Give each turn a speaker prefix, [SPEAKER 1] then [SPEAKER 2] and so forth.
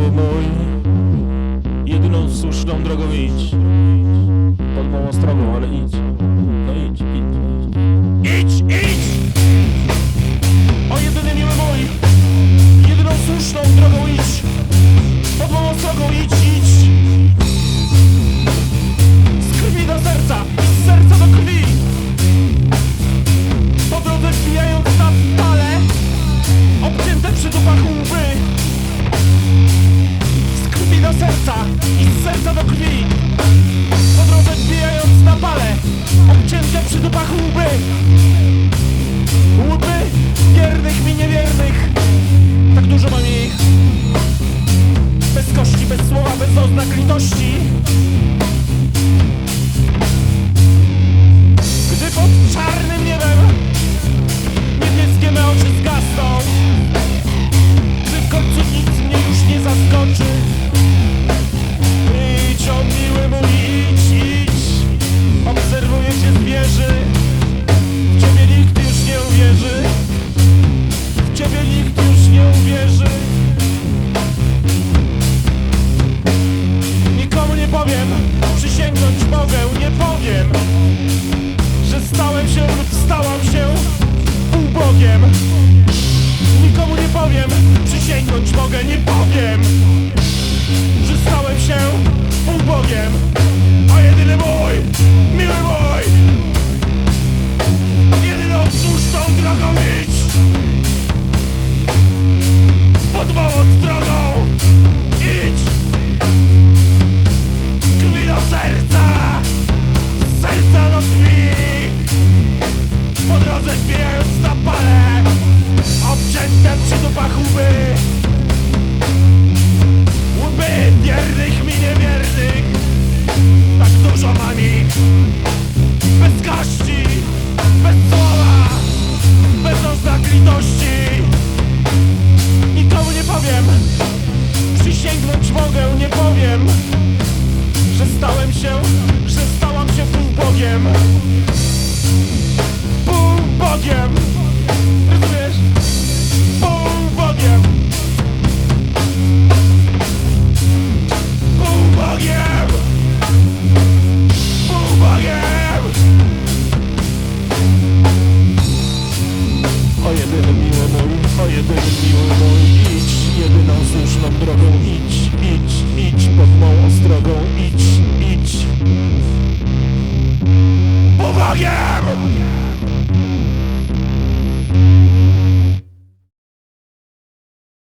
[SPEAKER 1] było można Jedyną słuszną drogą iść Pod mą ostrogą, ale idź. znak litości powiem. Przysięgnąć mogę, nie powiem. Że stałem Bogiem Że stałem się, że stałam się pół Bogiem Pół Bogiem Rozumiesz? Pół Bogiem Pół Bogiem Pół Bogiem O jedyny miły mój, o jedyny miły mój Idź jedyną słuszną drogą, idź.